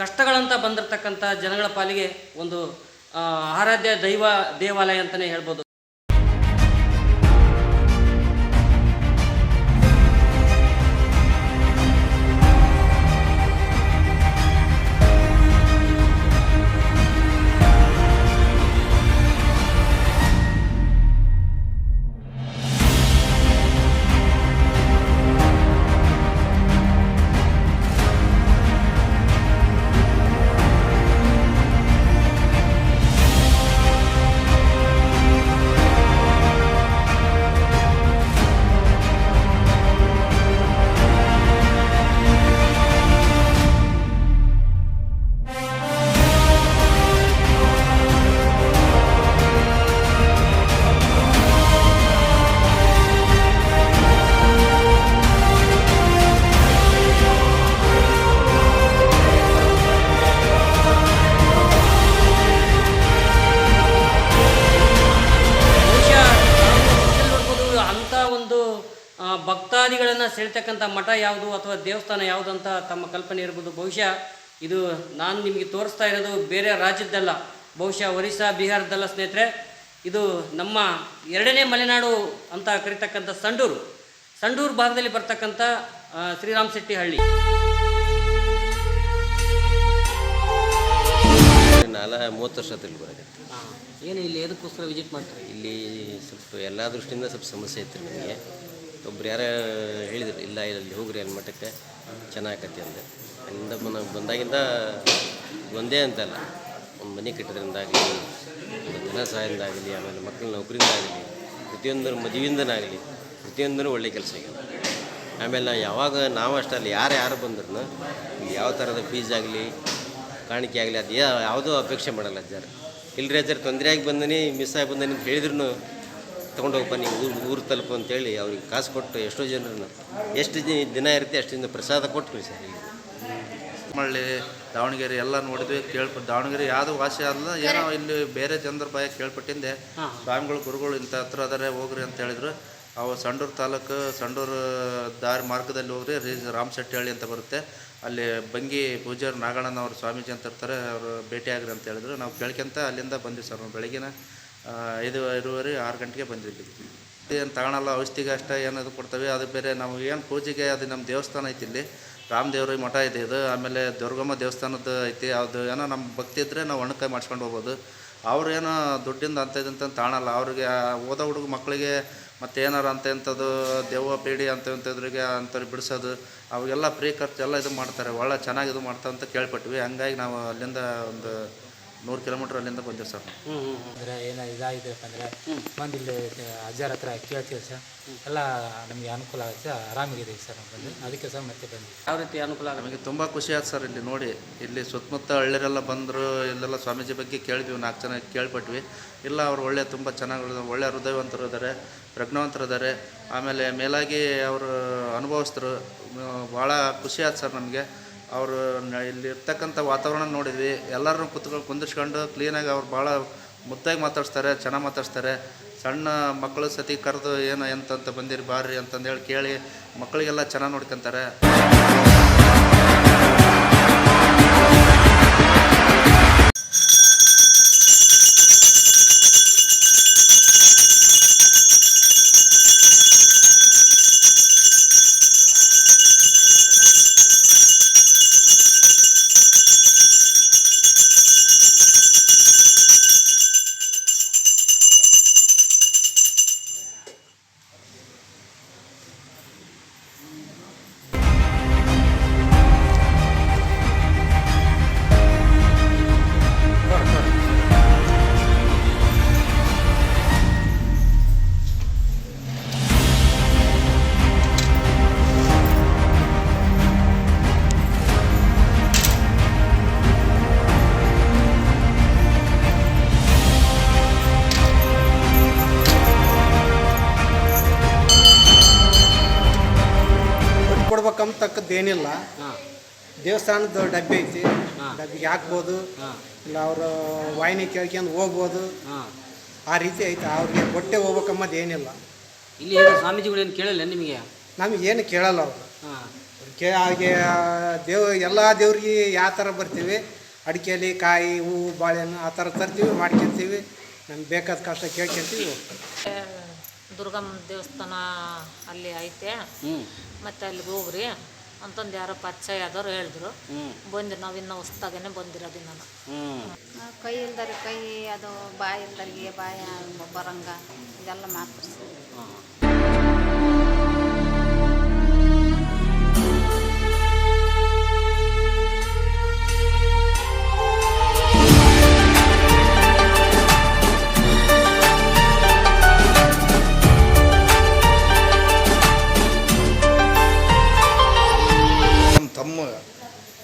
ಕಷ್ಟಗಳಂತ ಬಂದಿರತಕ್ಕಂಥ ಜನಗಳ ಪಾಲಿಗೆ ಒಂದು ಆರಾಧ್ಯ ದೈವ ದೇವಾಲಯ ಅಂತಲೇ ಹೇಳ್ಬೋದು. ಯಾವುದು ಅಥವಾ ದೇವಸ್ಥಾನ ಯಾವುದು ಅಂತ ತಮ್ಮ ಕಲ್ಪನೆ ಇರ್ಬೋದು. ಬಹುಶಃ ಇದು ನಾನು ನಿಮಗೆ ತೋರಿಸ್ತಾ ಇರೋದು ಬೇರೆ ರಾಜ್ಯದ್ದಲ್ಲ. ಬಹುಶಃ ಒರಿಸ್ಸಾ ಬಿಹಾರದಲ್ಲ ಸ್ನೇಹಿತರೆ. ಇದು ನಮ್ಮ ಎರಡನೇ ಮಲೆನಾಡು ಅಂತ ಕರಿತಕ್ಕಂಥ ಸಂಡೂರು. ಸಂಡೂರು ಭಾಗದಲ್ಲಿ ಬರ್ತಕ್ಕಂಥ ಶ್ರೀರಾಮ್ ಶೆಟ್ಟಿ ಹಳ್ಳಿ. ನಾಲ ಮೂವತ್ತು ವರ್ಷ ಇಲ್ಲಿ ಏನು ಇಲ್ಲಿ ಎದಕ್ಕೋಸ್ಕರ ವಿಸಿಟ್ ಮಾಡ್ತಾರೆ? ಇಲ್ಲಿ ಸ್ವಲ್ಪ ಎಲ್ಲ ದೃಷ್ಟಿಯಿಂದ ಸ್ವಲ್ಪ ಸಮಸ್ಯೆ ಐತ್ರಿ ನನಗೆ ಒಬ್ರು ಯಾರೇ ಹೇಳಿದ್ರು, ಇಲ್ಲ, ಇಲ್ಲಿ ಹೋಗ್ರಿ ಅಲ್ಲಿ ಮಠಕ್ಕೆ ಚೆನ್ನಾಗತ್ತೆ ಅಂದೆ. ಅಲ್ಲಿಂದ ಬಂದ ಬಂದಾಗಿಂದ ಒಂದೇ ಅಂತಲ್ಲ. ಒಂದು ಮನೆ ಕಟ್ಟಿದ್ರಿಂದಾಗಲಿ, ಒಂದು ಧನ ಸಹಾಯದಿಂದಾಗಲಿ, ಆಮೇಲೆ ಮಕ್ಕಳ ನೌಕರಿಂದಾಗಲಿ ಪ್ರತಿಯೊಂದರ ಮದುವೆಯಿಂದನಾಗಲಿ ಪ್ರತಿಯೊಂದರೂ ಒಳ್ಳೆ ಕೆಲಸ ಆಗಿದೆ ಆಮೇಲೆ ನಾವು ಯಾವಾಗ ನಾವು ಅಷ್ಟಲ್ಲ ಯಾರು ಯಾರು ಬಂದ್ರು ಯಾವ ಥರದ ಫೀಸ್ ಆಗಲಿ, ಕಾಣಿಕೆ ಆಗಲಿ, ಅದು ಯಾವುದೂ ಅಪೇಕ್ಷೆ ಮಾಡಲ್ಲ ಅಜ್ಜಾರು. ಇಲ್ರಿ ಅಜ್ಜಾರು ತೊಂದರೆ ಆಗಿ ಬಂದನಿ ಮಿಸ್ ಆಗಿ ಬಂದನಿ ಅಂತ ಹೇಳಿದ್ರು ತೊಗೊಂಡು ಹೋಗಪ್ಪ ನೀವು ಊರು ಊರು ತಲುಪು ಅಂತೇಳಿ ಅವ್ರಿಗೆ ಕಾಸು ಕೊಟ್ಟು ಎಷ್ಟೋ ಜನರನ್ನು ಎಷ್ಟು ದಿನ ಇರುತ್ತೆ ಅಷ್ಟಿಂದ ಪ್ರಸಾದ ಕೊಟ್ಟು ಕಳಿಸ್ಯಾರ ಇಲ್ಲಿ ಮಳ್ಳಿ ದಾವಣಗೆರೆ ಎಲ್ಲ ನೋಡಿದ್ವಿ ಕೇಳ್ಪಟ್ಟು ದಾವಣಗೆರೆ ಯಾವುದು ವಾಸಿ ಅಲ್ಲ ಏನೋ ಇಲ್ಲಿ ಬೇರೆ ಜನರ ಬಾಯ ಕೇಳ್ಪಟ್ಟಿಂದೆ. ಸ್ವಾಮಿಗಳು ಗುರುಗಳು ಇಂಥ ಹತ್ರ ಅದಾರೆ ಹೋಗ್ರಿ ಅಂತ ಹೇಳಿದ್ರು. ಅವು ಸಂಡೂರು ತಾಲೂಕು ಸಂಡೂರು ದಾರಿ ಮಾರ್ಗದಲ್ಲಿ ಹೋಗ್ರಿ ರಾಮ್ ಶೆಟ್ಟಿಹಳ್ಳಿ ಅಂತ ಬರುತ್ತೆ. ಅಲ್ಲಿ ಬಂಗಿ ಪೂಜಾರ್ ನಾಗಣ್ಣನ ಅವ್ರು ಸ್ವಾಮೀಜಿ ಅಂತ ಇರ್ತಾರೆ ಅವರು ಭೇಟಿಯಾಗ್ರಿ ಅಂತ ಹೇಳಿದ್ರು. ನಾವು ಕೇಳ್ಕೊಂತ ಅಲ್ಲಿಂದ ಬಂದ್ವಿ ಸರ್ ನಾವು ಬೆಳಗಿನ ಐದೂವರೆ ಆರು ಗಂಟೆಗೆ ಬಂದಿದ್ವಿ. ಏನು ತಗೊಳಲ್ಲ, ಔಷಧಿಗೆ ಅಷ್ಟೇ ಏನದು ಕೊಡ್ತವೆ, ಅದು ಬೇರೆ ನಾವು ಏನು ಪೂಜೆಗೆ ಅದು ನಮ್ಮ ದೇವಸ್ಥಾನ ಐತಿ ಇಲ್ಲಿ, ರಾಮದೇವ್ರ ಮಠ ಇದೆ ಇದು, ಆಮೇಲೆ ದುರ್ಗಮ್ಮ ದೇವಸ್ಥಾನದ ಐತಿ, ಅದು ಏನೋ ನಮ್ಮ ಭಕ್ತಿ ಇದ್ದರೆ ನಾವು ಒಣಕಾಯಿ ಮಾಡ್ಸ್ಕೊಂಡು ಹೋಗ್ಬೋದು. ಅವ್ರು ಏನೋ ದುಡ್ಡಿಂದ ಅಂತ ಇದಂತ ತಾಣಲ್ಲ ಅವ್ರಿಗೆ ಓದೋ ಹುಡುಗ ಮಕ್ಕಳಿಗೆ ಮತ್ತು ಏನಾರು ಅಂತ ಇಂಥದ್ದು ದೆವ್ವ ಪೀಡಿ ಅಂತ ಇಂಥದ್ರಿಗೆ ಅಂಥವ್ರು ಬಿಡಿಸೋದು, ಅವಾಗೆಲ್ಲ ಫ್ರೀ ಖರ್ಚು ಎಲ್ಲ ಇದು ಮಾಡ್ತಾರೆ, ಒಳ್ಳೆ ಚೆನ್ನಾಗಿ ಇದು ಮಾಡ್ತಾ ಅಂತ ಕೇಳ್ಪಟ್ವಿ, ಹಂಗಾಗಿ ನಾವು ಅಲ್ಲಿಂದ ಒಂದು ನೂರು ಕಿಲೋಮೀಟ್ರ್ ಅಲ್ಲಿಂದ ಬಂದಿವಿ ಸರ್. ಹ್ಞೂ ಹ್ಞೂ ಅಂದರೆ ಏನೋ ಇದಾಗಿದೆ ಅಂದರೆ ಬಂದು ಇಲ್ಲಿ ಅಜ್ಜಾರ ಹತ್ರ ಕೇಳ್ತೀವಿ ಸರ್. ಎಲ್ಲ ನಮಗೆ ಅನುಕೂಲ ಆಗುತ್ತೆ ಸರ್ ಆರಾಮಾಗಿದೆ ಸರ್ ನಾವು ಬಂದು ಅದಕ್ಕೆ ಸರ್ ಮತ್ತೆ ಬಂದ್ವಿ. ಯಾವ ರೀತಿ ಅನುಕೂಲ ಆಗುತ್ತೆ? ನಮಗೆ ತುಂಬ ಖುಷಿ ಆಯ್ತು ಸರ್ ಇಲ್ಲಿ ನೋಡಿ. ಇಲ್ಲಿ ಸುತ್ತಮುತ್ತ ಹಳ್ಳಿರೆಲ್ಲ ಬಂದರು ಇಲ್ಲೆಲ್ಲ ಸ್ವಾಮೀಜಿ ಬಗ್ಗೆ ಕೇಳಿದ್ವಿ ನಾಲ್ಕು ಜನ ಕೇಳ್ಪಟ್ವಿ. ಇಲ್ಲ ಅವ್ರು ಒಳ್ಳೆ ತುಂಬ ಚೆನ್ನಾಗಿ ಒಳ್ಳೆ ಹೃದಯವಂತರು ಇದ್ದಾರೆ ಪ್ರಜ್ಞಾವಂತರು ಇದ್ದಾರೆ. ಆಮೇಲೆ ಮೇಲಾಗಿ ಅವರು ಅನುಭವಿಸ್ತರು ಭಾಳ ಖುಷಿ ಆಯ್ತು ಸರ್ ನಮಗೆ. ಅವರು ಇಲ್ಲಿರ್ತಕ್ಕಂಥ ವಾತಾವರಣ ನೋಡಿದ್ವಿ. ಎಲ್ಲರನ್ನೂ ಕುತ್ಕೊಂಡು ಕುಂದಿರ್ಸ್ಕೊಂಡು ಕ್ಲೀನಾಗಿ ಅವ್ರು ಭಾಳ ಮುದ್ದಾಗಿ ಮಾತಾಡಿಸ್ತಾರೆ, ಚೆನ್ನಾಗಿ ಮಾತಾಡಿಸ್ತಾರೆ. ಸಣ್ಣ ಮಕ್ಕಳು ಸತಿ ಕರೆದು ಏನು ಎಂತಂತ ಬಂದಿರಿ, ಬಾರ್ರಿ ಅಂತಂದೇಳಿ ಕೇಳಿ ಮಕ್ಕಳಿಗೆಲ್ಲ ಚೆನ್ನಾಗಿ ನೋಡ್ಕೊಂತಾರೆ. ಅಂತ ಏನಿಲ್ಲ ಹಾಂ. ದೇವಸ್ಥಾನದ ಡಬ್ಬಿ ಐತಿ. ಹಾ. ಡಬ್ಬಿಗೆ ಹಾಕ್ಬೋದು. ಇಲ್ಲ ಅವರು ವಾಹಿನಿ ಕೇಳ್ಕೊಂಡು ಹೋಗ್ಬೋದು. ಹಾಂ. ಆ ರೀತಿ ಐತೆ. ಅವ್ರಿಗೆ ಹೊಟ್ಟೆ ಹೋಗ್ಬೇಕಮ್ಮದು ಏನಿಲ್ಲ. ಇಲ್ಲಿ ಏನು ಸ್ವಾಮೀಜಿಗಳು ಏನು ಕೇಳಲ್ಲ ನಿಮಗೆ? ನಮಗೇನು ಕೇಳಲ್ಲ ಅವರು. ಹಾಂ. ಕೇ ಹಾಗೆ ದೇವ ಎಲ್ಲ ದೇವ್ರಿಗೆ ಯಾವ ಥರ ಬರ್ತೀವಿ? ಅಡಿಕೆಲಿ ಕಾಯಿ ಹೂವು ಬಾಳೆಹಣ್ಣು ಆ ಥರ ತರ್ತೀವಿ ಮಾಡ್ಕೊತೀವಿ. ನಮ್ಗೆ ಬೇಕಾದ ಕಷ್ಟ ಕೇಳ್ಕೊಂತೀವಿ. ಹೋಗ್ತೀವಿ. ದುರ್ಗಮ್ಮನ ದೇವಸ್ಥಾನ ಅಲ್ಲಿ ಐತೆ. ಮತ್ತೆ ಅಲ್ಲಿಗೆ ಹೋಗ್ರಿ ಅಂತಂದು ಯಾರೋ ಪರಿಚಯ ಆದವ್ರು ಹೇಳಿದ್ರು. ಬಂದ್ರಿ ಬಂದು ನಾವು ಇನ್ನೂ ಹೊಸ್ದಾಗೇ ಬಂದಿರೋದು ನಾನು. ಕೈ ಇಲ್ದರಿ ಕೈ ಅದು ಬಾಯಿ ಇಲ್ದರಿಗೆ ಬಾಯ ಬರಂಗ ಇದೆಲ್ಲ ಮಾತಾಡ್ಸಿ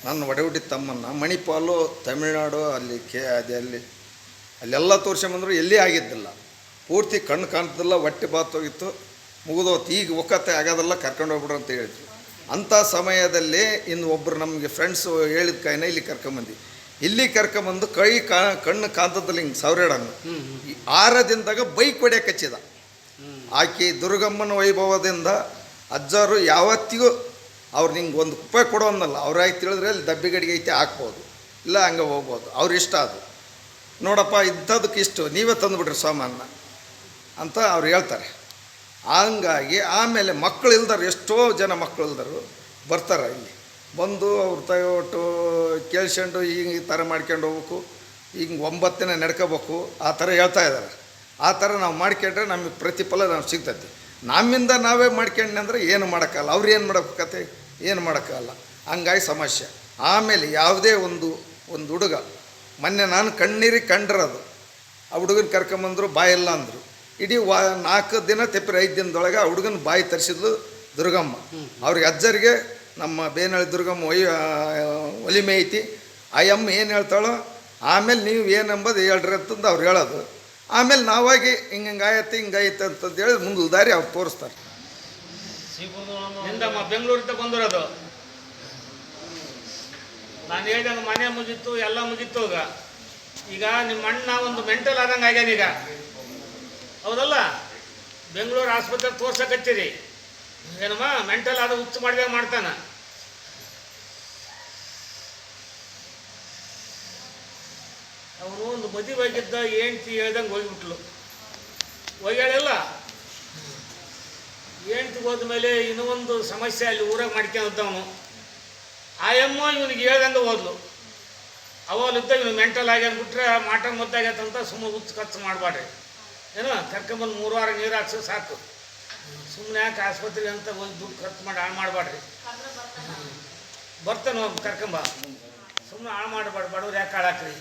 ನನ್ನ ಒಡಹುಟ್ಟಿ ತಮ್ಮನ್ನ ಮಣಿಪಾಲು ತಮಿಳ್ನಾಡು ಅಲ್ಲಿ ಕೆ ಅದೇ ಅಲ್ಲಿ ಅಲ್ಲೆಲ್ಲ ತೋರ್ಸ್ಕೊಂಬಂದ್ರು ಎಲ್ಲಿ ಆಗಿದ್ದಿಲ್ಲ. ಪೂರ್ತಿ ಕಣ್ಣು ಕಾಣ್ತಿಲ್ಲ ಹೊಟ್ಟೆ ಬಾತೋಗಿತ್ತು ಮುಗಿದೋತು. ಈಗ ಒಕ್ಕತ್ತೆ ಆಗೋದೆಲ್ಲ ಕರ್ಕೊಂಡು ಹೋಗ್ಬಿಡ್ರು ಅಂತ ಹೇಳಿದ್ರು. ಅಂಥ ಸಮಯದಲ್ಲಿ ಇನ್ನು ಒಬ್ಬರು ನಮಗೆ ಫ್ರೆಂಡ್ಸು ಹೇಳಿದ ಕಾಯಿನ ಇಲ್ಲಿ ಕರ್ಕೊಂಬಂದು ಇಲ್ಲಿ ಕರ್ಕೊಂಬಂದು ಕೈ ಕಾ ಕಣ್ಣು ಕಾಂತದಲ್ಲಿ ಹಿಂಗೆ ಸಾವಿರೇಡನ್ನು ಈ ಆರ ದಿನದಾಗ ಬೈಕ್ ಹೊಡ್ಯಕ್ಕೆ ಹಚ್ಚಿದ. ಆಕೆ ದುರ್ಗಮ್ಮನ ವೈಭವದಿಂದ ಅಜ್ಜರು ಯಾವತ್ತಿಗೂ ಅವ್ರು ನಿಂಗೆ ಒಂದು ರೂಪಾಯಿ ಕೊಡೋನ್ನಲ್ಲ ಅವ್ರಾಗಿ ತಿಳಿದ್ರೆ ಅಲ್ಲಿ ದಬ್ಬಿಗಡಿಗೆ ಐತೆ ಹಾಕ್ಬೋದು, ಇಲ್ಲ ಹಂಗೆ ಹೋಗ್ಬೋದು, ಅವ್ರ ಇಷ್ಟ ಅದು. ನೋಡಪ್ಪ ಇಂಥದಕ್ಕೆ ಇಷ್ಟು, ನೀವೇ ತಂದುಬಿಡ್ರಿ ಸಾಮಾನ ಅಂತ ಅವ್ರು ಹೇಳ್ತಾರೆ. ಹಂಗಾಗಿ ಆಮೇಲೆ ಮಕ್ಕಳು ಇಲ್ದಾರೆ ಎಷ್ಟೋ ಜನ ಮಕ್ಕಳು ಇಲ್ದರು ಬರ್ತಾರೆ ಇಲ್ಲಿ. ಬಂದು ಅವ್ರ ತಗೊಟ್ಟು, ಕೇಳ್ಸ್ಕೊಂಡು ಹಿಂಗೆ ಈ ಥರ ಮಾಡ್ಕೊಂಡು ಹೋಗ್ಬೇಕು, ಹಿಂಗೆ ಒಂಬತ್ತು ದಿನ ನಡ್ಕೋಬೇಕು, ಆ ಥರ ಹೇಳ್ತಾ ಇದ್ದಾರೆ. ಆ ಥರ ನಾವು ಮಾಡ್ಕೊಂಡ್ರೆ ನಮಗೆ ಪ್ರತಿಫಲ ನಾವು ಸಿಗ್ತೈತಿ ನಮ್ಮಿಂದ ನಾವೇ ಮಾಡ್ಕೊಂಡೆ ಅಂದರೆ ಏನು ಮಾಡೋಕ್ಕಲ್ಲ ಅವ್ರು ಏನು ಮಾಡೋಕ್ಕತ್ತೆ ಏನು ಮಾಡೋಕ್ಕಲ್ಲ ಹಂಗಾಗಿ ಸಮಸ್ಯೆ. ಆಮೇಲೆ ಯಾವುದೇ ಒಂದು ಒಂದು ಹುಡುಗ, ಮೊನ್ನೆ ನಾನು ಕಣ್ಣೀರಿ ಕಂಡಿರೋದು. ಆ ಹುಡುಗನ ಕರ್ಕೊಂಬಂದರು ಬಾಯಿಲ್ಲ ಅಂದರು. ಇಡೀ ವಾ, ನಾಲ್ಕು ದಿನ ತೆಪ್ಪಿರಿ, ಐದು ದಿನದೊಳಗೆ ಆ ಹುಡುಗನ ಬಾಯಿ ತರಿಸಿದ್ಲು ದುರ್ಗಮ್ಮ. ಅವ್ರಿಗೆ ಅಜ್ಜರಿಗೆ ನಮ್ಮ ಬೇನಳ್ಳಿ ದುರ್ಗಮ್ಮ ಒಯ್ ಒಲಿಮೆ ಐತಿ. ಅಮ್ಮ ಏನು ಹೇಳ್ತಾಳೋ, ಆಮೇಲೆ ನೀವು ಏನಂಬೋದು ಹೇಳ್ರಿ ಅಂತಂದು ಅವ್ರು ಹೇಳೋದು. ಆಮೇಲೆ ನಾವಾಗಿ ಹಿಂಗೆ ಹಿಂಗಾಯತ್ತೆ ಹಿಂಗಾಯ್ತು ಅಂತಂದು ಹೇಳಿ ಮುಂದೆ ದಾರಿ ಅವ್ರು ತೋರಿಸ್ತಾರೆ. ನಿಂದಮ್ಮ ಬೆಂಗಳೂರಿಂದ ಬಂದಿರೋದು ನಾನು ಹೇಳಿದಂಗೆ ಮನೆ ಮುಗಿತ್ತು ಎಲ್ಲ ಮುಗಿತ್ತು ಈಗ ಈಗ ನಿಮ್ಮ ಅಣ್ಣ ಒಂದು ಮೆಂಟಲ್ ಆದಂಗೆ ಆಗ್ಯಾನ ಈಗ ಹೌದಲ್ಲ ಬೆಂಗಳೂರು ಆಸ್ಪತ್ರೆಗೆ ತೋರ್ಸಕತ್ತೀರಿ ಏನಮ್ಮ ಮೆಂಟಲ್ ಆದ ಹುಚ್ಚು ಮಾಡಿದಾಗ ಮಾಡ್ತಾನ ಅವನು ಒಂದು ಮದುವೆ ಆಗಿದ್ದ ಹೇಳ್ದಂಗೆ ಹೋಗಿಬಿಟ್ಲು ಹೋಗ್ಯಾಳಿಲ್ಲ ಹೆಂಡ್ತಿಗೆ ಹೋದ್ಮೇಲೆ ಇನ್ನೂ ಒಂದು ಸಮಸ್ಯೆ ಅಲ್ಲಿ ಊರಾಗ ಆ ಆಯಮ್ಮ ಇವನಿಗೆ ಹೇಳ್ದಂಗೆ ಹೋದ್ಲು ಅವಲ್ಲಿದ್ದ ಇವನು ಮೆಂಟಲ್ ಆಗಿ ಅಂದ್ಬಿಟ್ರೆ ಮಾಟ ಮುದ್ದಾಗೈತಂತ ಸುಮ್ಮನೆ ಹುಚ್ಚು ಖರ್ಚು ಮಾಡಬೇಡ್ರಿ ಏನೋ ಕರ್ಕೊಂಬಂದು ಮೂರು ವಾರ ನೀರು ಹಾಕ್ಸೋ ಸಾಕು ಸುಮ್ಮನೆ ಯಾಕೆ ಆಸ್ಪತ್ರೆಗೆ ಅಂತ ಒಂದು ದುಡ್ಡು ಖರ್ಚು ಮಾಡಿ ಹಾಳು ಮಾಡಬೇಡ್ರಿ ಬರ್ತಾನೆ ಹೋಗಿ ಕರ್ಕೊಂಬ ಸುಮ್ಮನೆ ಹಾಳು ಮಾಡಬೇಡ ಬಡವ್ರು ಯಾಕೆ ಹಾಳಾಕ್ರಿ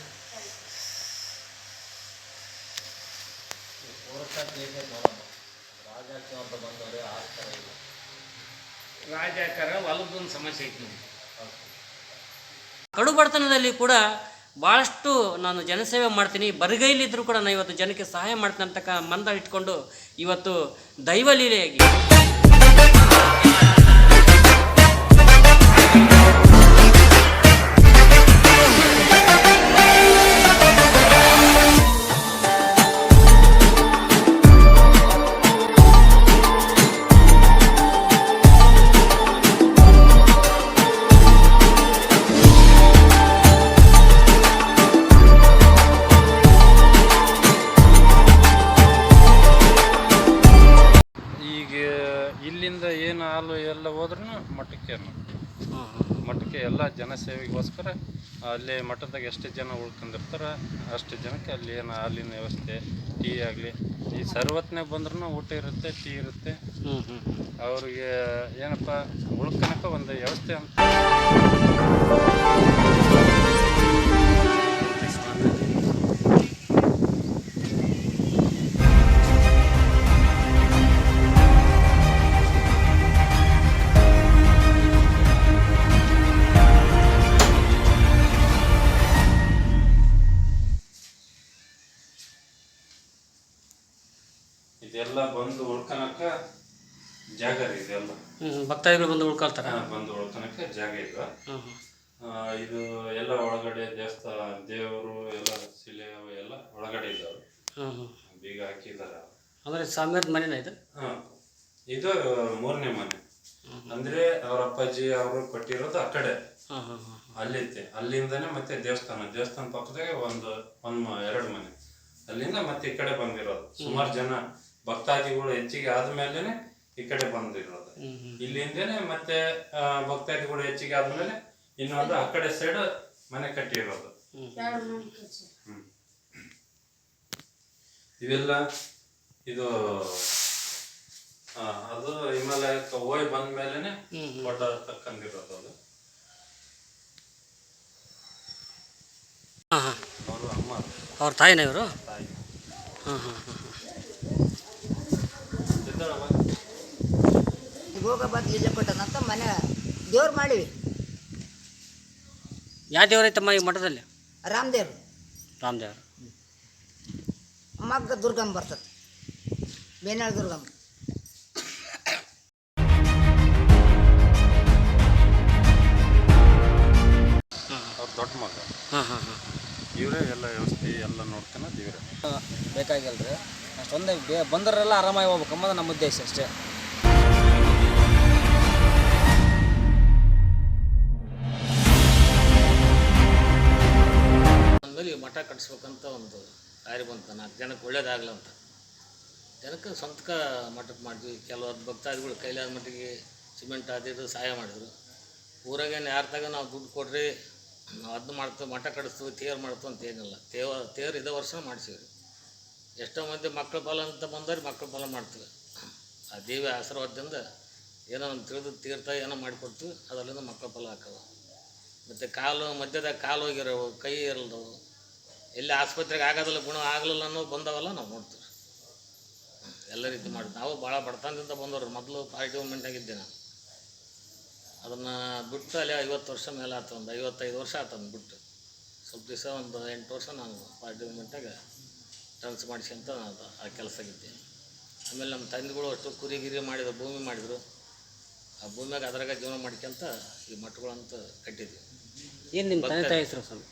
ರಾಜಾಕಾರ ಹೊಲದೊಂದು ಸಮಸ್ಯೆ ಐತಿ ನೋಡಿ. ಕಡು ಬಡತನದಲ್ಲಿ ಕೂಡ ಭಾಳಷ್ಟು ನಾನು ಜನಸೇವೆ ಮಾಡ್ತೀನಿ. ಬರಿಗೈಲಿದ್ದರೂ ಕೂಡ ನಾನು ಇವತ್ತು ಜನಕ್ಕೆ ಸಹಾಯ ಮಾಡ್ತೀನಿ ಅಂತಕ್ಕ ಮಂದ ಇಟ್ಕೊಂಡು ಇವತ್ತು ದೈವಲೀಲೆಯಾಗಿ. ಜನಸೇವೆಗೋಸ್ಕರ ಅಲ್ಲಿ ಮಠದಾಗ ಎಷ್ಟು ಜನ ಉಳ್ಕೊಂಡಿರ್ತಾರೆ ಅಷ್ಟು ಜನಕ್ಕೆ ಅಲ್ಲಿ ಏನು ಹಾಲಿನ ವ್ಯವಸ್ಥೆ ಟೀ ಆಗಲಿ ಈ ಸರ್ವತ್ನಾಗ ಬಂದ್ರೂ ಊಟ ಇರುತ್ತೆ ಟೀ ಇರುತ್ತೆ. ಅವ್ರಿಗೆ ಏನಪ್ಪ ಉಳ್ಕೊಳಕ್ಕೆ ಒಂದು ವ್ಯವಸ್ಥೆ ಅಂತ. ಬಂದು ಉಳ್ಕೊಳಕ ಜಾಗ ರೀ ಇದೆಲ್ಲ ಭಕ್ತಾದಿಗಳು ಬಂದು ಉಳ್ಕೊಳ್ತಾರೆ? ಬಂದು ಉಳ್ಕೊಳಕ್ಕೆ ಜಾಗ ಆ, ಇದು ಎಲ್ಲ ಒಳಗಡೆ ದೇವಸ್ಥಾನ ದೇವರು ಎಲ್ಲ ಶಿಲೆ ಎಲ್ಲ ಒಳಗಡೆ ಇದ್ದಾವೆ. ಬೀಗ ಹಾಕಿದ್ದಾರೆ. ಅಂದ್ರೆ ಸಾಮ್ಯದ ಮನೆನ ಇದು? ಇದು ಮೂರನೇ ಮನೆ. ಅಂದ್ರೆ ಅವ್ರ ಅಪ್ಪಾಜಿ ಅವರು ಕೊಟ್ಟಿರೋದು ಆ ಕಡೆ. ಅಲ್ಲಿತ್ತೆ ಅಲ್ಲಿಂದನೇ ಮತ್ತೆ ದೇವಸ್ಥಾನ ದೇವಸ್ಥಾನ ಪಕ್ಕದಾಗೆ ಒಂದು ಒಂದ್ ಎರಡು ಮನೆ. ಅಲ್ಲಿಂದ ಮತ್ತೆ ಈ ಕಡೆ ಬಂದಿರೋದು. ಸುಮಾರು ಜನ ಭಕ್ತಾದಿಗಳು ಹೆಚ್ಚಿಗೆ ಆದ್ಮೇಲೆನೆ ಈ ಕಡೆ ಬಂದಿರೋದು. ಇಲ್ಲಿಂದೇನೆ ಮತ್ತೆ ಭಕ್ತಾದಿಗಳು ಹೆಚ್ಚಿಗೆ ಆದ್ಮೇಲೆ ಇನ್ನೊಂದು ಆ ಕಡೆ ಸೈಡ್ ಮನೆ ಕಟ್ಟಿರೋದು. ಹ್ಮ್. ಇವೆಲ್ಲ ಇದು ಆ, ಅದು ಹಿಮಾಲಯಕ್ಕೆ ಹೋಗಿ ಬಂದ ಮೇಲೆನೆ ಫೋಟೋ ತಕ್ಕಂದಿರೋದು ಅದು. ಅವರು ಅಮ್ಮ. ಅವ್ರ ತಾಯಿನ ಇವರು? ತಾಯಿ. ಹಾಂ ಹಾಂ ಹಾಂ ಈಗ ಹೋಗಬಾರ್ದು ಇಲ್ಲೇ ಕೊಟ್ಟನಂತ ಮನೆ ದೇವ್ರು ಮಾಡಿವಿ. ಯಾವ ದೇವರೈತಮ್ಮ ಈ ಮಠದಲ್ಲಿ? ರಾಮದೇವ್ರು. ರಾಮದೇವರು. ಮಗ್ಗ ದುರ್ಗಮ್ಮ ಬರ್ತದೆ. ಬೇನಾಳ ದುರ್ಗಮ್ಮ. ಅವ್ರ ದೊಡ್ಡ ಮಗ. ಹಾಂ ಹಾಂ ಹಾಂ. ಇವರೇ ಎಲ್ಲ ವ್ಯವಸ್ಥೆ ಎಲ್ಲ ನೋಡ್ತಾನೆ ಇವರೇ ಬೇಕಾಗಿಲ್ಲ ರೀ ಅಷ್ಟೊಂದೇ ಬೇ ಬಂದರೆಲ್ಲ ಆರಾಮಾಗಿ ಹೋಗ್ಬೇಕು ಅಂಬೋದು ನಮ್ಮ ಉದ್ದೇಶ ಅಷ್ಟೇ. ಮಠ ಕಟ್ಸ್ಬೇಕಂತ ಒಂದು ದಾರಿ ಬಂತು. ನಾಲ್ಕು ಜನಕ್ಕೆ ಒಳ್ಳೇದಾಗಲ ಅಂತ. ಜನಕ್ಕೆ ಸ್ವಂತಕ ಮಠಕ್ಕೆ ಮಾಡಿದ್ವಿ. ಕೆಲವರು ಭಕ್ತಾದಿಗಳು ಕೈಲಾದ ಮಟ್ಟಿಗೆ ಸಿಮೆಂಟ್ ಅದಿದ್ದು ಸಹಾಯ ಮಾಡಿದ್ರು. ಊರಾಗೇನು ಯಾರ ತಗ ನಾವು ದುಡ್ಡು ಕೊಡ್ರಿ, ನಾವು ಅದನ್ನ ಮಾಡ್ತೇವೆ ಮಠ ಕಡಿಸ್ತೀವಿ ತೇರು ಮಾಡ್ತೀವಿ ಅಂತ ಏನಿಲ್ಲ. ತೇವ ತೇರು ಇದೇ ವರ್ಷ ಮಾಡಿಸಿವ್ರಿ ಎಷ್ಟೋ ಮಂದಿ ಮಕ್ಕಳ ಫಲ ಅಂತ ಬಂದವ್ರು ಮಕ್ಕಳ ಫಲ ಮಾಡ್ತೀವಿ ಆ ದೇವಿ ಆಶೀರ್ವಾದದಿಂದ ಏನೋ ಒಂದು ತಿಳಿದು ತೀರ್ಥ ಏನೋ ಮಾಡಿಕೊಡ್ತೀವಿ ಅದರಿಂದ ಮಕ್ಕಳ ಫಲ ಹಾಕೋದು ಮತ್ತು ಕಾಲು ಮಧ್ಯದಾಗ ಕಾಲು ಹೋಗಿರೋವು, ಕೈ ಇರಲ್ದವು ಎಲ್ಲಿ ಆಸ್ಪತ್ರೆಗೆ ಆಗೋದಿಲ್ಲ, ಗುಣ ಆಗಲಿಲ್ಲ ಅನ್ನೋ ಬಂದವಲ್ಲ ನಾವು ನೋಡ್ತೀವಿ. ಎಲ್ಲ ರೀತಿ ಮಾಡಿ, ನಾವು ಭಾಳ ಬಡತನದಿಂದ ಬಂದವ್ರು, ಮೊದಲು ಪಾರ್ಟಿ ಮೂಮೆಂಟಾಗಿದ್ದೆ ನಾನು. ಅದನ್ನು ಬಿಟ್ಟು ಅಲ್ಲಿ ಐವತ್ತು ವರ್ಷ ಮೇಲೆ ಆತು, ಒಂದು ಐವತ್ತೈದು ವರ್ಷ ಆತು ಬಿಟ್ಟು. ಸ್ವಲ್ಪ ದಿವಸ ಒಂದು ಎಂಟು ವರ್ಷ ನಾನು ಪಾರ್ಟಿ ಮೂಮೆಂಟಾಗ ಟರ್ನ್ಸ್ ಮಾಡಿಸ್ಕೊಂತ ಆ ಕೆಲಸಗಿದ್ದೆ ಆಮೇಲೆ ನಮ್ಮ ತಂದೆಗಳು ಅಷ್ಟು ಕುರಿ ಗಿರಿ ಮಾಡಿದ ಭೂಮಿ ಮಾಡಿದರು. ಆ ಭೂಮಿಯಾಗ ಅದ್ರಾಗ ಜೀವನ ಮಾಡ್ಕೊಂತ ಈ ಮಠಗಳಂತ ಕಟ್ಟಿದ್ವಿ. ಏನು ನಿಮ್ಮ ತಂದೆ ತಾಯಿ ಹೆಸರು ಸ್ವಾಮಿ?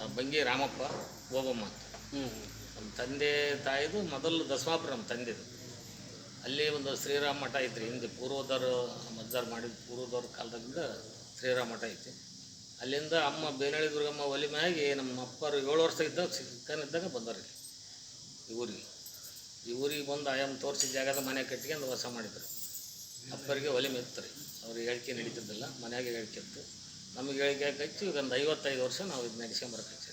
ಆ ಬಂಗಿ ರಾಮಪ್ಪ ಓಬಮ್ಮ ಅಂತ. ಹ್ಞೂ ನಮ್ಮ ತಂದೆ ತಾಯಿದು ಮೊದಲು ದಸವಾಪುರ ನಮ್ಮ ತಂದೆದು. ಅಲ್ಲಿ ಒಂದು ಶ್ರೀರಾಮ ಮಠ ಐತ್ರಿ. ಹಿಂದೆ ಪೂರ್ವದವರು ಮಜ್ಜಾರ್ ಮಾಡಿದ ಪೂರ್ವದವ್ರ ಕಾಲದಿಂದ ಶ್ರೀರಾಮ ಮಠ ಐತಿ. ಅಲ್ಲಿಂದ ಅಮ್ಮ ಬೇನಳ್ಳಿ ದುರ್ಗಮ್ಮ ಒಲಿ ಮ್ಯಾಗಿ ನಮ್ಮ ಅಪ್ಪರು ಏಳು ವರ್ಷ ಇದ್ದಾಗ ಸಿಕ್ಕನಿದ್ದಾಗ ಬಂದವ್ರಿ ಈ ಊರಿಗೆ. ಈ ಊರಿಗೆ ಬಂದು ಆಯಾಮ್ ತೋರಿಸಿದ ಜಾಗದ ಮನೆ ಕಟ್ಕೊಂಡು ವಾಸ ಮಾಡಿದ್ರು. ಅಪ್ಪರಿಗೆ ಒಲೆ ಮೆತ್ತರಿ. ಅವ್ರಿಗೆ ಹೇಳಿಕೆ ನಡೀತಿದ್ದಿಲ್ಲ, ಮನೆಯಾಗೆ ಹೇಳಿಕೆ ಇತ್ತು. ನಮಗೆ ಹೇಳಿಕೆ ಹಚ್ಚಿ ಈಗ ಒಂದು ಐವತ್ತೈದು ವರ್ಷ ನಾವು ಇದು ನಡೆಸ್ಕೊಂಬರಕ್ಕೆ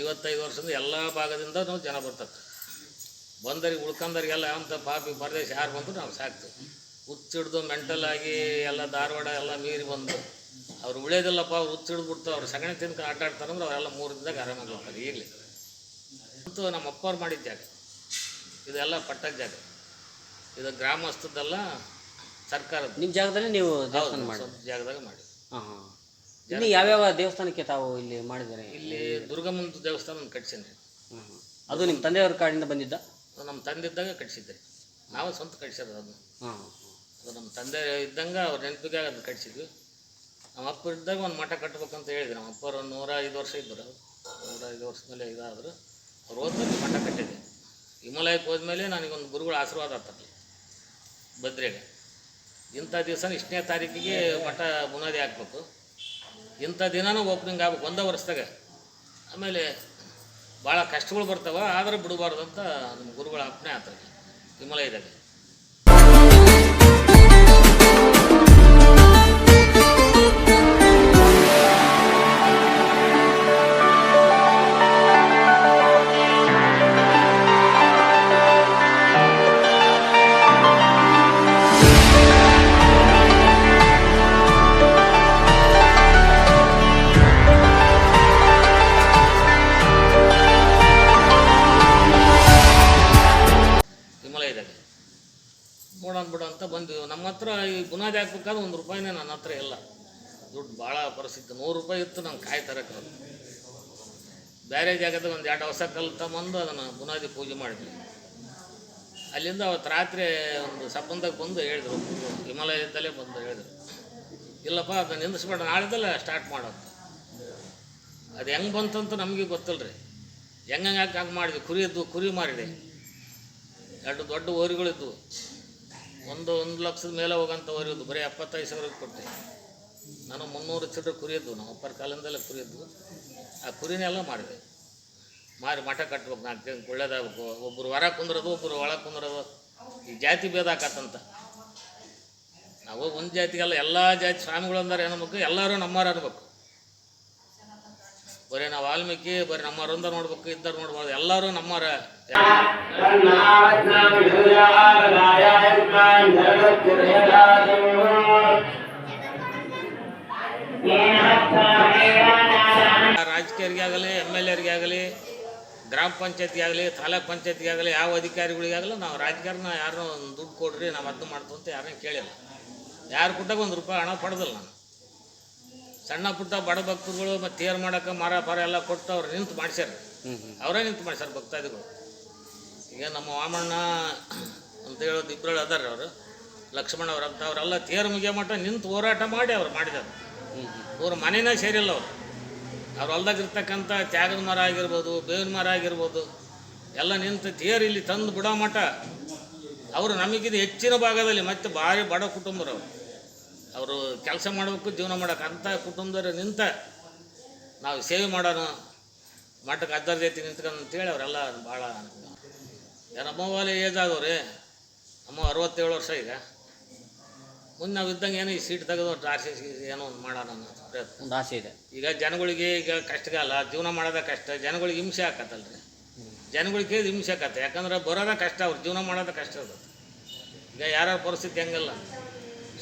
ಐವತ್ತೈದು ವರ್ಷದಿಂದ ಎಲ್ಲ ಭಾಗದಿಂದ ನಾವು ಜನ ಬರ್ತಕ್ಕ. ಬಂದರಿಗೆ ಉಳ್ಕೊಂಡವ್ರಿಗೆಲ್ಲ ಅಂತ ಪಾಪಿ ಪರದೇಶ ಯಾರು ಬಂದರು ನಾವು ಸಾಕ್ತು ಹುಚ್ಚಿಡ್ದು ಮೆಂಟಲ್ ಆಗಿ ಎಲ್ಲ ಧಾರವಾಡ ಎಲ್ಲ ಮೀರಿ ಬಂದು, ಅವ್ರು ಉಳಿಯೋದಿಲ್ಲಪ್ಪ, ಅವ್ರು ಹುಚ್ಚಿಡ್ದು ಬಿಡ್ತು ಅವ್ರು ಸಗಣಿ ತಿನ್ಕೊಂಡು ಆಟ ಆಡ್ತಾರಂದ್ರೆ ಅವರೆಲ್ಲ ಮೂರು ದಿನದಾಗ ಆರಾಮಾಗಿ ಹೋಗ್ತಾರೆ ಈಗಲೇ ಅಂತೂ ನಮ್ಮ ಅಪ್ಪವ್ರು ಮಾಡಿದ ಜಾಗ. ಇದೆಲ್ಲ ಪಟ್ಟ ಜಾಗ. ಇದು ಗ್ರಾಮಸ್ಥದ್ದೆಲ್ಲ ಸರ್ಕಾರದ ನಿಮ್ಮ ಜಾಗದಲ್ಲಿ ನೀವು ದೇವಸ್ಥಾನ ಮಾಡಿ ಜಾಗದಾಗ ಮಾಡಿ ಹಾಂ ಹಾಂ. ಇಲ್ಲಿ ಯಾವ್ಯಾವ ದೇವಸ್ಥಾನಕ್ಕೆ ತಾವು ಇಲ್ಲಿ ಮಾಡಿದ್ದಾರೆ? ಇಲ್ಲಿ ದುರ್ಗಮ್ಮನ ದೇವಸ್ಥಾನ ಕಟ್ಸೀನಿ. ಅದು ನಿಮ್ಮ ತಂದೆಯವ್ರ ಕಾಡಿಂದ ಬಂದಿದ್ದ? ನಮ್ಮ ತಂದೆ ಇದ್ದಾಗ ಕಟ್ಸಿದ್ದೆ. ನಾವು ಸ್ವಂತ ಕಟ್ಸಿದ್ರು ಅದನ್ನು ಹಾಂ ಅದು ನಮ್ಮ ತಂದೆ ಇದ್ದಂಗೆ ಅವ್ರ ನೆನಪಿಗೆ ಅದನ್ನ ಕಟ್ಸಿದ್ವಿ. ನಮ್ಮ ಅಪ್ಪ ಇದ್ದಾಗ ಒಂದು ಮಠ ಕಟ್ಬೇಕಂತ ಹೇಳಿದ್ರು. ನಮ್ಮ ಅಪ್ಪರು ಒಂದು ನೂರ ಐದು ವರ್ಷ ಇದ್ದರು. ನೂರ ಐದು ವರ್ಷದಲ್ಲಿ ಮೇಲೆ ಇದಾದರು ಅವ್ರು ಹೋದ್ಮೇಲೆ ಮಠ ಕಟ್ಟಿದೆ. ಹಿಮಾಲಯಕ್ಕೆ ಹೋದ್ಮೇಲೆ ನನಗೊಂದು ಗುರುಗಳ ಆಶೀರ್ವಾದ ಆಗ್ತದೆ ಬದ್ರೆಗೆ ಇಂಥ ದಿವಸ ಇಷ್ಟನೇ ತಾರೀಕಿಗೆ ಮಠ ಬುನಾದಿ ಹಾಕ್ಬೇಕು. ಇಂಥ ದಿನನೂ ಓಪನಿಂಗ್ ಆಗ್ಬೇಕು, ಒಂದೇ ವರ್ಷದಾಗ. ಆಮೇಲೆ ಭಾಳ ಕಷ್ಟಗಳು ಬರ್ತಾವೆ, ಆದ್ರೆ ಬಿಡಬಾರ್ದು ಅಂತ ನಮ್ಮ ಗುರುಗಳ ಅಪ್ಪಣೆ ಆತ ಹಿಮಾಲಯದಾಗ ಪರಿಸ್ಥಿತಿ ನೂರು ರೂಪಾಯಿ ಇತ್ತು, ನಂಗೆ ಕಾಯಿ ತರಕ್ಕೆ ಬೇರೆ ಜಾಗದಾಗ ಒಂದು ಎರಡು ಹೊಸ ಕಲ್ಲು ತಗೊಂಬಂದು ಅದನ್ನು ಬುನಾದಿ ಪೂಜೆ ಮಾಡಿದ್ವಿ. ಅಲ್ಲಿಂದ ಅವತ್ತು ರಾತ್ರಿ ಒಂದು ಸಂಬಂಧಕ್ಕೆ ಬಂದು ಹೇಳಿದ್ರು, ಹಿಮಾಲಯದಲ್ಲೇ ಬಂದು ಹೇಳಿದ್ರು. ಇಲ್ಲಪ್ಪ, ಅದನ್ನು ನಿಂದಿಸ್ಬೇಡ ನಾಳೆದಲ್ಲೇ ಸ್ಟಾರ್ಟ್ ಮಾಡೋದು. ಅದು ಹೆಂಗೆ ಬಂತಂತ ನಮಗೆ ಗೊತ್ತಿಲ್ಲ ರೀ ಹೆಂಗೆ ಹೆಂಗೆ ಹಂಗೆ ಮಾಡಿದ್ವಿ. ಕುರಿ ಇದ್ವು, ಕುರಿ ಮಾರಿದೆ. ಎರಡು ದೊಡ್ಡ ಓರಿಗಳಿದ್ವು ಒಂದು ಒಂದು ಲಕ್ಷದ ಮೇಲೆ ಹೋಗೋಂಥ ಓರಿ ಇದ್ದು ಬರೀ ಎಪ್ಪತ್ತೈದು ಸಾವಿರಕ್ಕೆ ಕೊಟ್ಟೆ. ನಾನು ಮುನ್ನೂರು ಚಿಲ್ಲರೆ ಕುರಿಯದ್ದು ನಮ್ಮ ಅಪ್ಪರ ಕಾಲದಿಂದಲೇ ಕುರಿಯದ್ದು ಆ ಕುರಿನೆಲ್ಲ ಮಾಡಿದೆ ಮಾರಿ ಮಠ ಕಟ್ಬೇಕು ನಾಲ್ಕು ಜನ ಒಳ್ಳೇದಾಗಬೇಕು ಒಬ್ಬರು ಹೊರ ಕುಂದ್ರದು ಒಬ್ಬರು ಒಳ ಕುಂದ್ರದು ಈ ಜಾತಿ ಭೇದ ಆಕತ್ತಂತ ನಾವು ಒಂದು ಜಾತಿಗೆಲ್ಲ ಎಲ್ಲ ಜಾತಿ ಸ್ವಾಮಿಗಳು ಅಂದ್ರೆ ಏನಬೇಕು ಎಲ್ಲರೂ ನಮ್ಮವ್ರು ಅನ್ಬೇಕು ಬರೀ ನಾವು ವಾಲ್ಮೀಕಿ ಬರೀ ನಮ್ಮವ್ರಂದ ನೋಡ್ಬೇಕು ಇದ್ದಾರೆ ನೋಡ್ಬಾರ್ದು ಎಲ್ಲರೂ ನಮ್ಮವ್ರ ರಾಜಕೀಯರಿಗೆ ಆಗಲಿ ಎಂ ಎಲ್ ಎರಿಗೆ ಆಗಲಿ ಗ್ರಾಮ ಪಂಚಾಯತ್ಗೆ ಆಗಲಿ ತಾಲೂಕ್ ಪಂಚಾಯತ್ಗೆ ಆಗಲಿ ಯಾವ ಅಧಿಕಾರಿಗಳಿಗಾಗಲಿ ನಾವು ರಾಜಕಾರಣ ಯಾರನ್ನೂ ಒಂದು ದುಡ್ಡು ಕೊಡ್ರಿ ನಾವು ಅರ್ಥ ಮಾಡ್ತು ಅಂತ ಯಾರನ್ನ ಕೇಳಿಲ್ಲ. ಯಾರು ಕೊಟ್ಟಾಗ ಒಂದು ರೂಪಾಯಿ ಹಣ ಪಡೆದಿಲ್ಲ ನಾನು. ಸಣ್ಣ ಪುಟ್ಟ ಬಡ ಭಕ್ತರುಗಳು ಮತ್ತು ತೇರು ಮಾಡೋಕೆ ಮರ ಪರ ಎಲ್ಲ ಕೊಟ್ಟು ಅವ್ರು ನಿಂತು ಮಾಡ್ಸ್ಯಾರ. ಅವರೇ ನಿಂತು ಮಾಡ್ಸ್ಯಾರ ಭಕ್ತಾದಿಗಳು. ಈಗ ನಮ್ಮ ವಾಮಣ್ಣ ಅಂತ ಹೇಳೋದು ಇಬ್ಬರು ಅದಾರ ಅವರು. ಲಕ್ಷ್ಮಣ ಅವ್ರು ಅಂತ ಅವರೆಲ್ಲ ತೇರು ಮುಗಿಯೋ ಮಟ್ಟ ನಿಂತು ಹೋರಾಟ ಮಾಡಿ ಅವ್ರು ಮಾಡಿದ್ದಾರೆ. ಅವ್ರ ಮನೆನೇ ಸೇರಿಲ್ಲ ಅವರು. ಅವ್ರ ಹೊಲ್ದಾಗ ಇರ್ತಕ್ಕಂಥ ತ್ಯಾಗದ ಮರ ಆಗಿರ್ಬೋದು, ಬೇವಿನ ಮರ ಆಗಿರ್ಬೋದು, ಎಲ್ಲ ನಿಂತು ತೇರು ಇಲ್ಲಿ ತಂದು ಬಿಡೋ ಮಠ. ಅವರು ನಮಗಿದು ಹೆಚ್ಚಿನ ಭಾಗದಲ್ಲಿ ಮತ್ತೆ ಭಾರಿ ಬಡ ಕುಟುಂಬರವರು ಅವರು. ಕೆಲಸ ಮಾಡಬೇಕು, ಜೀವನ ಮಾಡೋಕೆ ಅಂಥ ಕುಟುಂಬದವ್ರು ನಿಂತ ನಾವು ಸೇವೆ ಮಾಡೋಣ, ಮಠಕ್ಕೆ ಅದ್ದರ ಜೊತೆ ನಿಂತ್ಕೊಂಡು ಅಂತೇಳಿ ಅವರೆಲ್ಲ ಭಾಳ ನಮ್ಮಲ್ಲಿ ಏಜ್ ಆದವ್ರಿ? ನಮ್ಮ ಅರವತ್ತೇಳು ವರ್ಷ ಈಗ. ಮುಂದೆ ನಾವು ಇದ್ದಂಗೆ ಏನೋ ಈ ಸೀಟ್ ತೆಗೆದು ಆರ್ ಸಿ ಏನೋ ಒಂದು ಮಾಡೋಣ ಅನ್ನೋ ಪ್ರಯತ್ನ. ಒಂದು ಆಸೆ ಇದೆ. ಈಗ ಜನಗಳಿಗೆ ಈಗ ಕಷ್ಟಗಾಲ ಜೀವನ ಮಾಡೋದ ಕಷ್ಟ ಜನಗಳಿಗೆ ಹಿಂಸೆ ಆಕತ್ತಲ್ರಿ. ಜನಗಳಿಗೆ ಹಿಂಸೆ ಆಕತ್ತೆ. ಯಾಕಂದ್ರೆ ಬರೋದ ಕಷ್ಟ ಅವ್ರು ಜೀವನ ಮಾಡೋದ ಕಷ್ಟ ಅದು. ಈಗ ಯಾರ್ಯಾರ ಪರಿಸ್ಥಿತಿ ಹೆಂಗಲ್ಲ.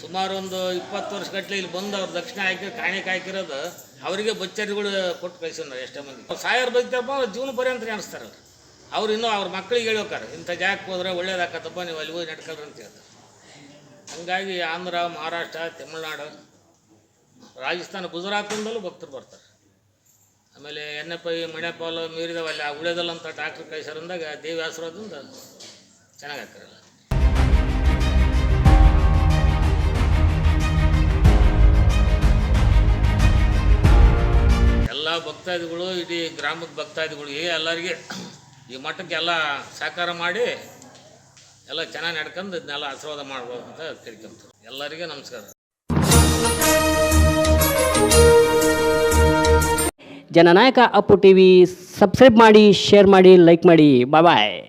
ಸುಮಾರು ಒಂದು ಇಪ್ಪತ್ತು ವರ್ಷ ಗಟ್ಟಲೆ ಇಲ್ಲಿ ಬಂದು ಅವ್ರು ದಕ್ಷಿಣ ಹಾಕಿ ಕಾಣಿಕೆ ಹಾಕಿರೋದು ಅವರಿಗೆ ಬಚ್ಚರಿಗಳು ಕೊಟ್ಟು ಕಳಿಸಿದ್ರು ಎಷ್ಟೋ ಮಂದಿ. ಸಾಯೋರು ಬದುಕ್ತಪ್ಪ ಅವ್ರ ಜೀವನ ಪರ್ಯಂತ ಅನಿಸ್ತಾರಲ್ಲ ಅವ್ರು ಇನ್ನೂ ಅವ್ರ ಮಕ್ಳಿಗೆ ಹೇಳ್ಬೇಕಾರೆ ಇಂಥ ಜಾಗಕ್ಕೆ ಹೋದ್ರೆ ಒಳ್ಳೇದಾಕತ್ತಪ್ಪ ನೀವು ಅಲ್ಲಿ ಹೋಗಿ ನಡ್ಕೊಳ್ರಿ ಅಂತ ಹೇಳ್ತಾರೆ. ಹಂಗಾಗಿ ಆಂಧ್ರ, ಮಹಾರಾಷ್ಟ್ರ, ತಮಿಳ್ನಾಡು, ರಾಜಸ್ಥಾನ ಗುಜರಾತಿಂದಲೂ ಭಕ್ತರು ಬರ್ತಾರೆ. ಆಮೇಲೆ ಎಣ್ಣೆಪೈ ಮಣೆಪಾಲು ಮೀರಿದವಲ್ಲ ಆ ಉಳಿದಲ್ಲಂತ ಡಾಕ್ಟರ್ ಕೈಸರಂದಾಗ ದೇವಿ ಆಶೀರ್ವಾದದಿಂದ ಚೆನ್ನಾಗಿ ಆಗ್ತಾರಲ್ಲ ಎಲ್ಲ ಭಕ್ತಾದಿಗಳು, ಇಡೀ ಗ್ರಾಮದ ಭಕ್ತಾದಿಗಳಿಗೆ ಎಲ್ಲರಿಗೆ, ಈ ಮಠಕ್ಕೆ ಎಲ್ಲ ಸಹಕಾರ ಮಾಡಿ ಎಲ್ಲ ಚೆನ್ನಾಗಿ ನಡ್ಕೊಂಡು ಇದನ್ನೆಲ್ಲ ಆಶೀರ್ವಾದ ಮಾಡ್ಬೋದು ಅಂತ ಕೇಳ್ಕೊಂತ ಎಲ್ಲರಿಗೂ ನಮಸ್ಕಾರ. ಜನನಾಯಕ ಅಪ್ಪು ಟಿ ವಿ ಸಬ್ಸ್ಕ್ರೈಬ್ ಮಾಡಿ ಶೇರ್ ಮಾಡಿ ಲೈಕ್ ಮಾಡಿ. ಬಾಯ್